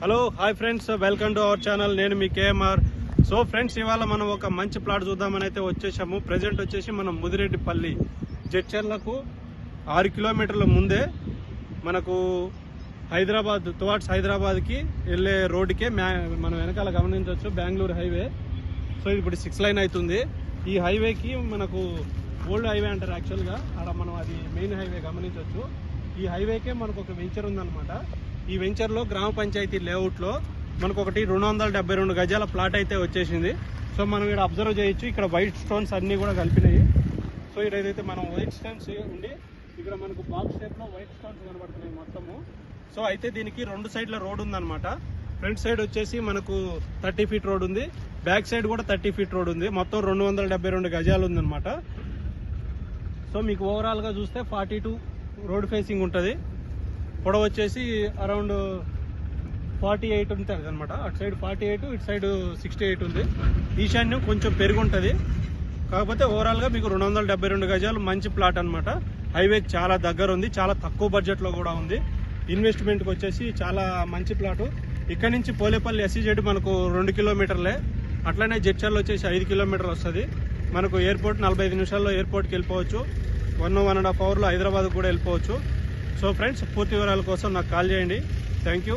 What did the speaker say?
Hello hi friends welcome to our channel నేను మీ KMR. So friends ఇవాళ మనం ఒక మంచి ప్లాట్ చూద్దామని అయితే వచ్చేసాము. ప్రజెంట్ వచ్చేసి మనం ముదిరెడ్డిపల్లి జడ్చర్లకు ఆరు కిలోమీటర్ల ముందే మనకు హైదరాబాద్ టువార్డ్స్ హైదరాబాద్కి వెళ్ళే రోడ్డుకే మ్యా మనం వెనకాల గమనించవచ్చు బెంగళూరు హైవే. సో ఇప్పుడు సిక్స్ లైన్ అవుతుంది. ఈ హైవేకి మనకు ఓల్డ్ హైవే అంటారు యాక్చువల్గా అక్కడ మనం అది మెయిన్ హైవే గమనించవచ్చు. ఈ హైవేకే మనకు ఒక వెంచర్ ఉందన్నమాట. ఈ వెంచర్లో గ్రామ పంచాయతీ లేఅవుట్లో మనకు ఒకటి రెండు వందల డెబ్బై రెండు గజాల ప్లాట్ అయితే వచ్చేసింది. సో మనం ఇక్కడ అబ్జర్వ్ చేయొచ్చు ఇక్కడ వైట్ స్టోన్స్ అన్నీ కూడా కలిపినాయి. సో ఇక్కడ ఏదైతే మనం వైట్ స్టోన్స్ ఉండి ఇక్కడ మనకు బాక్స్ షేప్లో వైట్ స్టోన్స్ కనబడుతున్నాయి మొత్తము. సో అయితే దీనికి రెండు సైడ్ల రోడ్ ఉందన్నమాట. ఫ్రంట్ సైడ్ వచ్చేసి మనకు థర్టీ ఫీట్ రోడ్ ఉంది. బ్యాక్ సైడ్ కూడా థర్టీ ఫీట్ రోడ్ ఉంది. మొత్తం రెండు వందల డెబ్బై రెండు గజాలు ఉందన్నమాట. సో మీకు ఓవరాల్గా చూస్తే ఫార్టీ టూ రోడ్ ఫేసింగ్ ఉంటుంది. పొడవ వచ్చేసి అరౌండ్ ఫార్టీ ఎయిట్ ఉంటుంది అనమాట అటు సైడ్ ఫార్టీ ఎయిట్ ఇటు సైడ్ సిక్స్టీ ఎయిట్ ఉంది. ఈశాన్యం కొంచెం పెరుగు ఉంటుంది కాకపోతే ఓవరాల్గా మీకు రెండు వందల డెబ్బై రెండు గజాలు మంచి ప్లాట్ అనమాట హైవేకి చాలా దగ్గర ఉంది చాలా తక్కువ బడ్జెట్లో కూడా ఉంది. ఇన్వెస్ట్మెంట్కి వచ్చేసి చాలా మంచి ప్లాటు. ఇక్కడ నుంచి పోలేపల్లి ఎస్సీజెడ్ మనకు రెండు కిలోమీటర్లే. అట్లనే జడ్చర్లో వచ్చేసి ఐదు కిలోమీటర్లు వస్తుంది. మనకు ఎయిర్పోర్ట్ నలభై ఐదు నిమిషాల్లో ఎయిర్పోర్ట్కి వెళ్ళిపోవచ్చు. వన్ వన్ అండ్ హాఫ్ అవర్లో హైదరాబాద్కి కూడా వెళ్ళిపోవచ్చు. సో ఫ్రెండ్స్ పూర్తి వివరాల కోసం నాకు కాల్ చేయండి. Thank you